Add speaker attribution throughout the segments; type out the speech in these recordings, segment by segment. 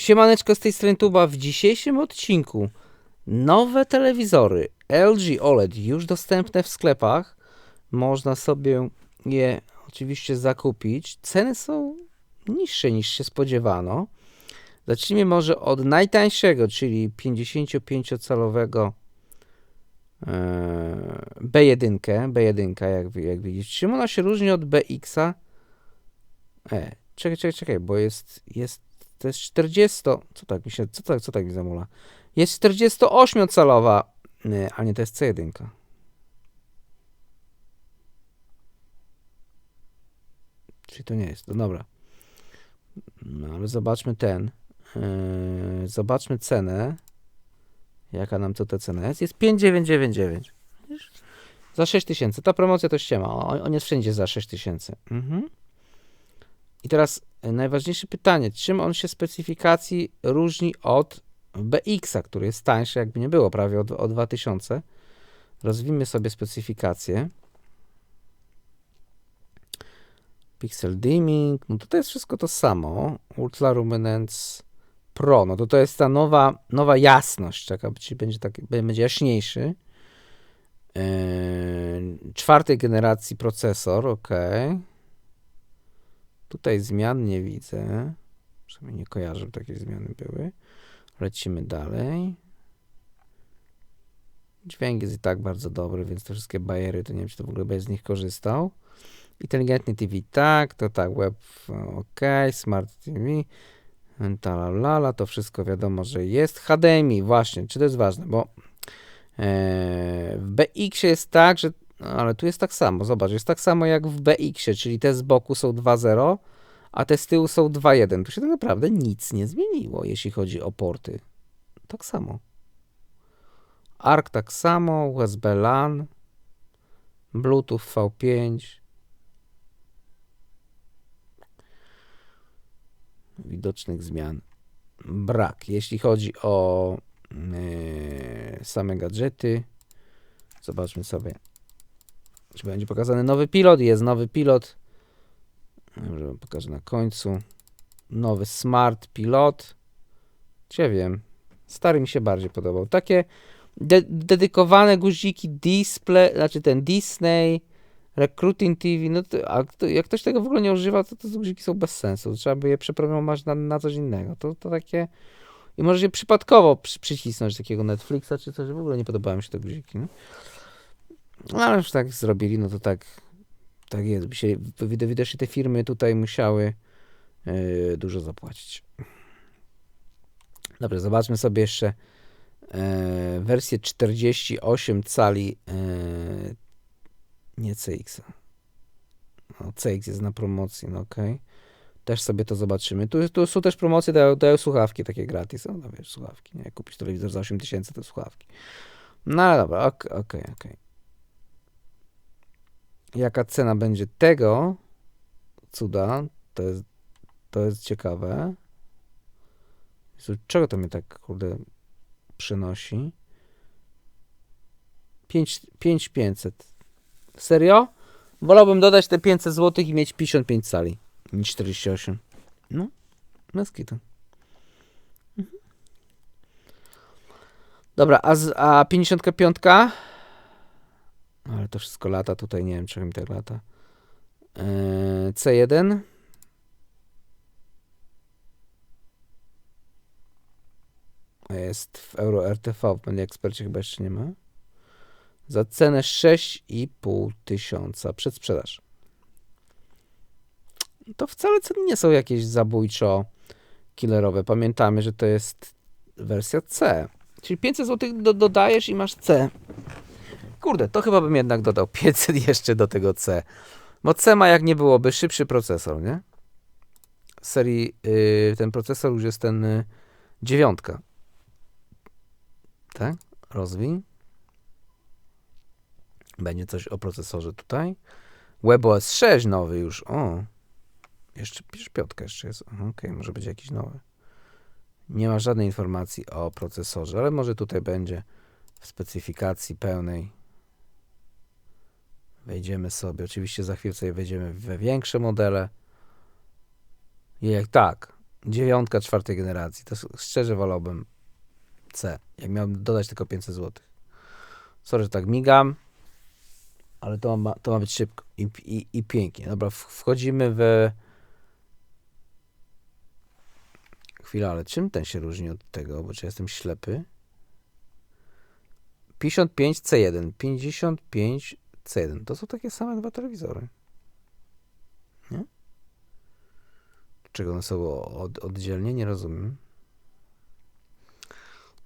Speaker 1: Siemaneczko z tej strony Tuba. W dzisiejszym odcinku nowe telewizory LG OLED już dostępne w sklepach. Można sobie je oczywiście zakupić. Ceny są niższe niż się spodziewano. Zacznijmy może od najtańszego, czyli 55-calowego B1, B1 jak, jak widzisz. Czym ona się różni od BX-a? E, czekaj, czekaj, czekaj, bo jest, jest, to jest 40, co tak mi się, co tak, co tak mi zamula? Jest 48-calowa, nie, a nie, to jest C1. Czyli to nie jest, to dobra. No ale zobaczmy ten. Yy, zobaczmy cenę. Jaka nam to ta cena jest? Jest 5999. Widzisz? Za 6000. Ta promocja to ściema. On, jest wszędzie za 6000. Mhm. I teraz najważniejsze pytanie. Czym on się specyfikacji różni od BX-a, który jest tańszy, jakby nie było, prawie o, o 2000. Rozwijmy sobie specyfikację. Pixel dimming, no to jest wszystko to samo. Ultra Luminance Pro, no to to jest ta nowa, nowa jasność, taka, czyli będzie, taki, będzie jaśniejszy. Yy, czwartej generacji procesor, ok. Tutaj zmian nie widzę. Przynajmniej nie kojarzę, że takie zmiany były. Lecimy dalej. Dźwięk jest i tak bardzo dobry, więc te wszystkie bajery, to nie wiem, czy to w ogóle bez nich korzystał. Inteligentny TV tak, to tak, web ok, smart TV, talalala, to wszystko wiadomo, że jest. HDMI, właśnie, czy to jest ważne, bo e, w BX jest tak, że, no, ale tu jest tak samo, zobacz, jest tak samo jak w BX, czyli te z boku są 2.0, a te z tyłu są 2.1. Tu się tak naprawdę nic nie zmieniło, jeśli chodzi o porty. Tak samo. ARC tak samo, USB LAN, Bluetooth V5, widocznych zmian brak. Jeśli chodzi o yy, same gadżety, zobaczmy sobie, czy będzie pokazany nowy pilot. Jest nowy pilot. Wam pokażę na końcu. Nowy Smart Pilot. Cię wiem. Stary mi się bardziej podobał. Takie de dedykowane guziki display, znaczy ten Disney, Recruiting TV, no to, a to, jak ktoś tego w ogóle nie używa, to te guziki są bez sensu. Trzeba by je przeprogramować na, na coś innego. To, to takie... I może się przypadkowo przy, przycisnąć takiego Netflixa czy coś. W ogóle nie podobały mi się te guziki. No, no ale już tak zrobili, no to tak tak jest. Widocznie te firmy tutaj musiały yy, dużo zapłacić. Dobrze, zobaczmy sobie jeszcze yy, wersję 48 cali yy, nie CX. No, CX jest na promocji, no okej. Okay. Też sobie to zobaczymy. Tu, tu są też promocje, dają, dają słuchawki takie gratis. No, no wiesz, słuchawki, nie? Kupić telewizor za 8000 to słuchawki. No dobra, okej, okay, okej. Okay, Jaka cena będzie tego cuda, to jest, to jest ciekawe. Jezu, czego to mnie tak, kurde, przynosi? 5500. Serio? Wolałbym dodać te 500 zł i mieć 55 cali niż 48. No, bez kitu. Mhm. Dobra, a, z, a 55? Ale to wszystko lata, tutaj nie wiem, mi tak lata. Yy, C1. Jest w Euro RTV, w Media Ekspercie chyba jeszcze nie ma. Za cenę 6,5 tysiąca przedsprzedaż. To wcale ceny nie są jakieś zabójczo killerowe. Pamiętamy, że to jest wersja C. Czyli 500 zł do, dodajesz i masz C. Kurde, to chyba bym jednak dodał 500 jeszcze do tego C. Bo C ma jak nie byłoby szybszy procesor, nie? Serii yy, ten procesor już jest ten yy, dziewiątka. Tak? Rozwij. Będzie coś o procesorze tutaj. WebOS 6 nowy już. O. Jeszcze piątka jeszcze jest. Okej, okay, może być jakiś nowy. Nie ma żadnej informacji o procesorze, ale może tutaj będzie w specyfikacji pełnej. Wejdziemy sobie. Oczywiście za chwilę sobie wejdziemy we większe modele. Jak tak, Dziewiątka czwartej generacji. To szczerze wolałbym C. Jak miałbym dodać tylko 500 zł. Sorry, że tak migam, ale to ma, to ma być szybko i, i, i pięknie. Dobra, wchodzimy w... Chwila, ale czym ten się różni od tego? Bo czy jestem ślepy? 55 C1, 55 C1. To są takie same dwa telewizory. Nie? Czego one są od, oddzielnie? Nie rozumiem.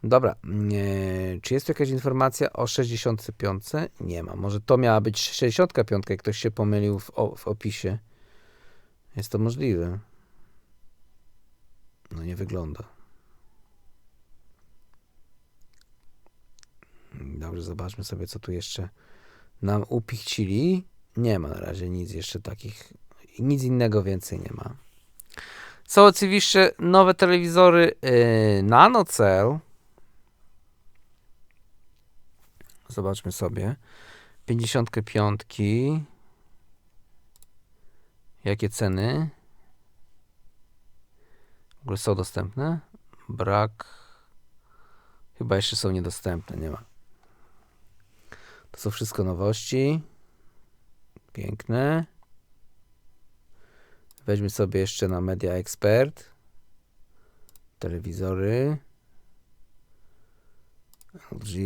Speaker 1: Dobra. Czy jest tu jakaś informacja o 65? Nie ma. Może to miała być 65, jak ktoś się pomylił w, w opisie. Jest to możliwe. No nie wygląda. Dobrze, zobaczmy sobie, co tu jeszcze nam upichcili. Nie ma na razie nic jeszcze takich, nic innego więcej nie ma. Są oczywiście nowe telewizory yy, NanoCell. Zobaczmy sobie. 55. Jakie ceny? W ogóle są dostępne? Brak. Chyba jeszcze są niedostępne, nie ma. To są wszystko nowości. Piękne. Weźmy sobie jeszcze na Media Expert. Telewizory. LG.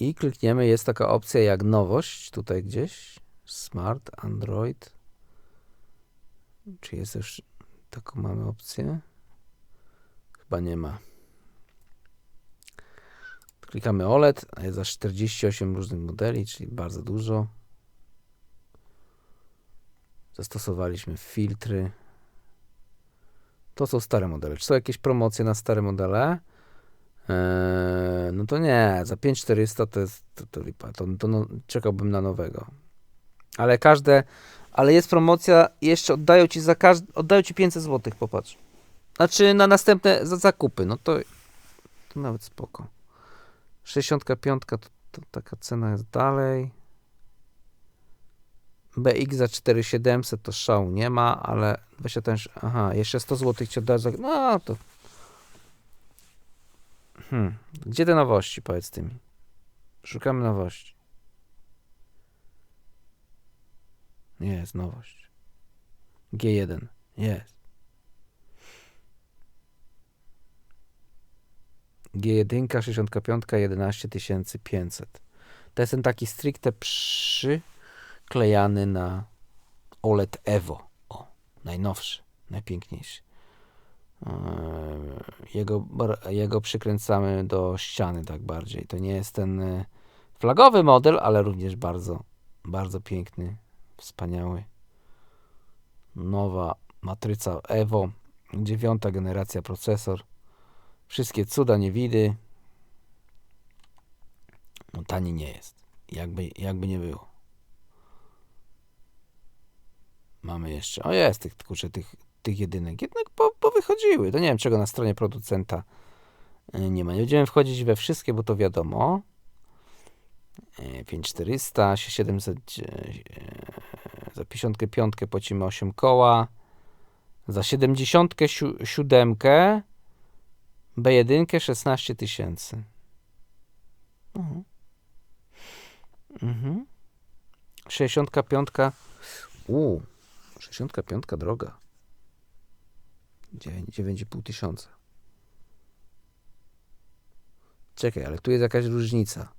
Speaker 1: I klikniemy, jest taka opcja jak nowość, tutaj gdzieś. Smart, Android. Czy jest już taką mamy opcję? Chyba nie ma. Klikamy OLED, a jest aż 48 różnych modeli, czyli bardzo dużo. Zastosowaliśmy filtry. To są stare modele. Czy są jakieś promocje na stare modele? Eee, no to nie, za 5400 to jest to, to lipa. To, to no, czekałbym na nowego. Ale każde, ale jest promocja, jeszcze oddają ci za każdy, oddają ci 500 zł, popatrz. Znaczy na następne za zakupy, no to, to nawet spoko. 65 to, to taka cena jest dalej. BX za 4700 to szału nie ma, ale 20 też, aha, jeszcze 100 zł ci oddasz za, no to Hmm. Gdzie te nowości, powiedz ty mi? Szukamy nowości. Jest nowość. G1. Jest. G1, 65, 11500. To jest ten taki stricte przyklejany na OLED Evo. O, najnowszy, najpiękniejszy. Eee, Jego, jego przykręcamy do ściany tak bardziej. To nie jest ten e, flagowy model, ale również bardzo, bardzo piękny, wspaniały. Nowa matryca Evo, dziewiąta generacja procesor. Wszystkie cuda nie widy. No tani nie jest. Jakby, jakby nie było. Mamy jeszcze. O jest tych kurczę, tych, tych jedynek. Jednak po, powychodziły. To nie wiem, czego na stronie producenta y, nie ma. Nie będziemy wchodzić we wszystkie, bo to wiadomo. Y, 5400, 700, y, za 55 płacimy 8 koła. Za 77 B1 16 tysięcy. Mhm. Mhm. 65. U, 65 droga. 9 9,5 tysiąca. Czekaj, ale tu jest jakaś różnica.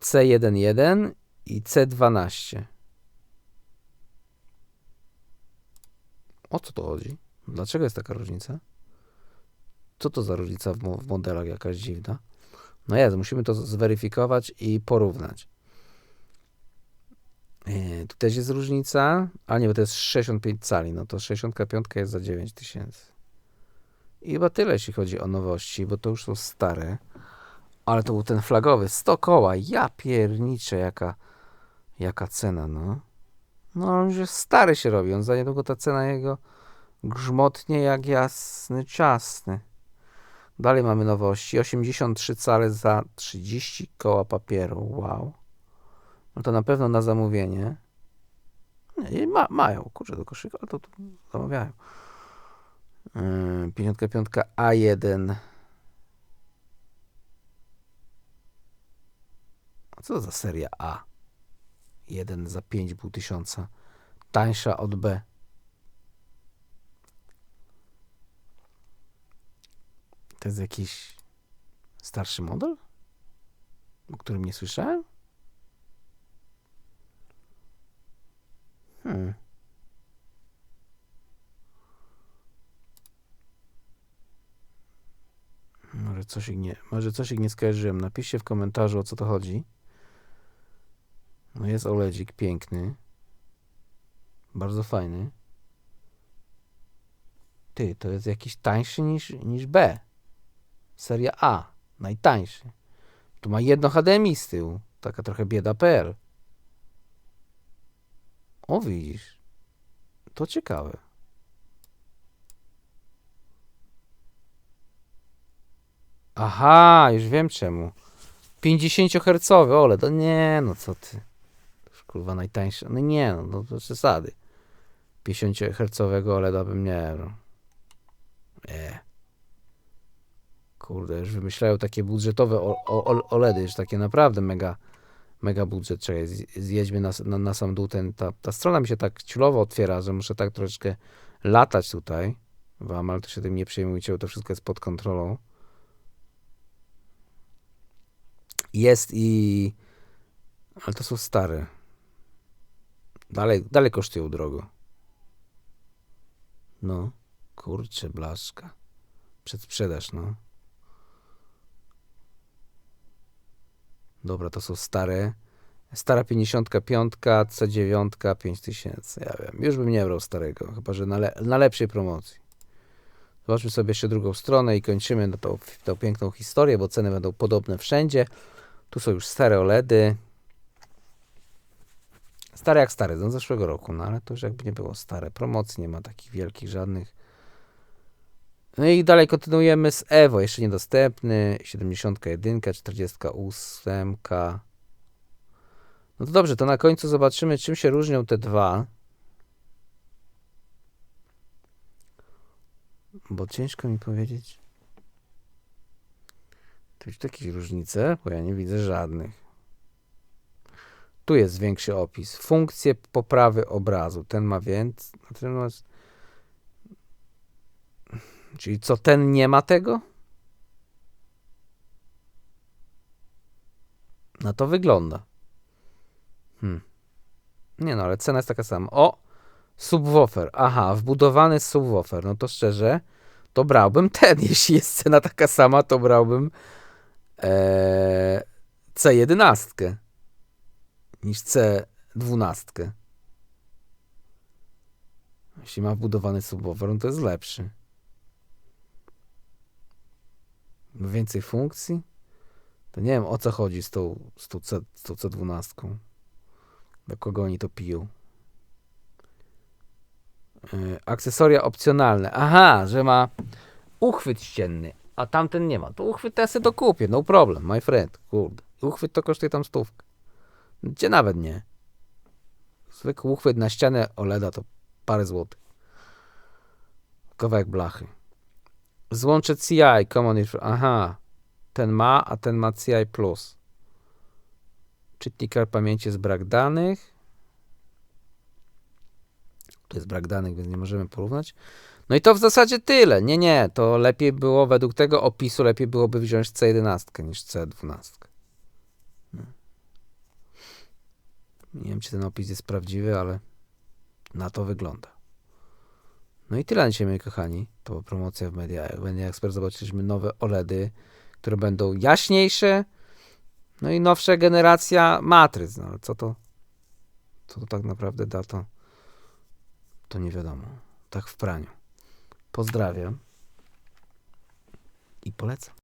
Speaker 1: C11 i C12. O co to chodzi? Dlaczego jest taka różnica? Co to za różnica w, w modelach jakaś dziwna? No jest, musimy to zweryfikować i porównać. Yy, tu też jest różnica, a nie, bo to jest 65 cali, no to 65 jest za 9000. I chyba tyle, jeśli chodzi o nowości, bo to już są stare. Ale to był ten flagowy, 100 koła, ja pierniczę, jaka, jaka cena, no. No, on już stary się robi, on za niedługo ta cena jego grzmotnie jak jasny ciasny. Dalej mamy nowości, 83 cale za 30 koła papieru, wow. No to na pewno na zamówienie. Nie, ma, mają, kurczę, do koszyka, ale to, to zamawiają. Yy, 55 A1. A co za seria A? 1 za 5,5 tysiąca. Tańsza od B. To jest jakiś starszy model? O którym nie słyszałem? Hmm. Może coś, nie, może coś nie skojarzyłem. Napiszcie w komentarzu o co to chodzi. No jest OLEDzik piękny. Bardzo fajny. Ty, to jest jakiś tańszy niż, niż B. Seria A. Najtańszy. Tu ma jedno HDMI z tyłu. Taka trochę bieda.pl. O, widzisz. To ciekawe. Aha, już wiem czemu. 50 Hz OLED. To nie, no co ty. Kurwa najtańsze. No nie, no, no to przesady. 50 Hz OLEDa bym nie brał. Nie. Kurde, już wymyślają takie budżetowe OLEDy, że takie naprawdę mega, mega budżet. Czekaj, zjedźmy na, na, na sam dół. Ten, ta, ta strona mi się tak ciulowo otwiera, że muszę tak troszeczkę latać tutaj wam, ale to się tym nie przejmujcie, bo to wszystko jest pod kontrolą. Jest i... Ale to są stare. Dalej, dalej kosztują drogo. No, kurczę, blaszka. Przedsprzedaż, no. Dobra, to są stare. Stara 55, C9, 5000. Ja wiem, już bym nie brał starego, chyba że na, le na lepszej promocji. Zobaczmy sobie jeszcze drugą stronę i kończymy tą, tą piękną historię, bo ceny będą podobne wszędzie. Tu są już stare OLEDy. Stare jak stare, z zeszłego roku, no ale to już jakby nie było stare. Promocji nie ma takich wielkich żadnych. No i dalej kontynuujemy z Evo, jeszcze niedostępny. 71, 48. No to dobrze, to na końcu zobaczymy, czym się różnią te dwa. Bo ciężko mi powiedzieć. Tu jest jakieś różnice, bo ja nie widzę żadnych. Tu jest większy opis. Funkcje poprawy obrazu. Ten ma więcej. ma... Czyli co, ten nie ma tego? Na to wygląda. Hmm. Nie no, ale cena jest taka sama. O! Subwoofer. Aha, wbudowany subwoofer. No to szczerze, to brałbym ten. Jeśli jest cena taka sama, to brałbym e, C11 niż C12. Jeśli ma wbudowany subwoofer, no to jest lepszy. Więcej funkcji? To nie wiem o co chodzi z tą, z tą, C, z tą C12. Do kogo oni to piją? Yy, akcesoria opcjonalne. Aha, że ma uchwyt ścienny, a tamten nie ma. To uchwyt to ja sobie to kupię, no problem, my friend. Kurde. Uchwyt to kosztuje tam stówkę. Gdzie nawet nie. Zwykły uchwyt na ścianę OLEDa to parę złotych. Kawałek blachy. Złącze CI, Common Aha. Ten ma, a ten ma CI+. Czytnik kart pamięci jest brak danych. Tu jest brak danych, więc nie możemy porównać. No i to w zasadzie tyle. Nie, nie, to lepiej było, według tego opisu, lepiej byłoby wziąć C11 niż C12. No. Nie wiem, czy ten opis jest prawdziwy, ale na to wygląda. No i tyle na dzisiaj, moi kochani. To była promocja w Media, Media Expert. Zobaczyliśmy nowe OLEDy, które będą jaśniejsze. No i nowsza generacja matryc. No ale co to, co to tak naprawdę da, to, to nie wiadomo. Tak w praniu. Pozdrawiam i polecam.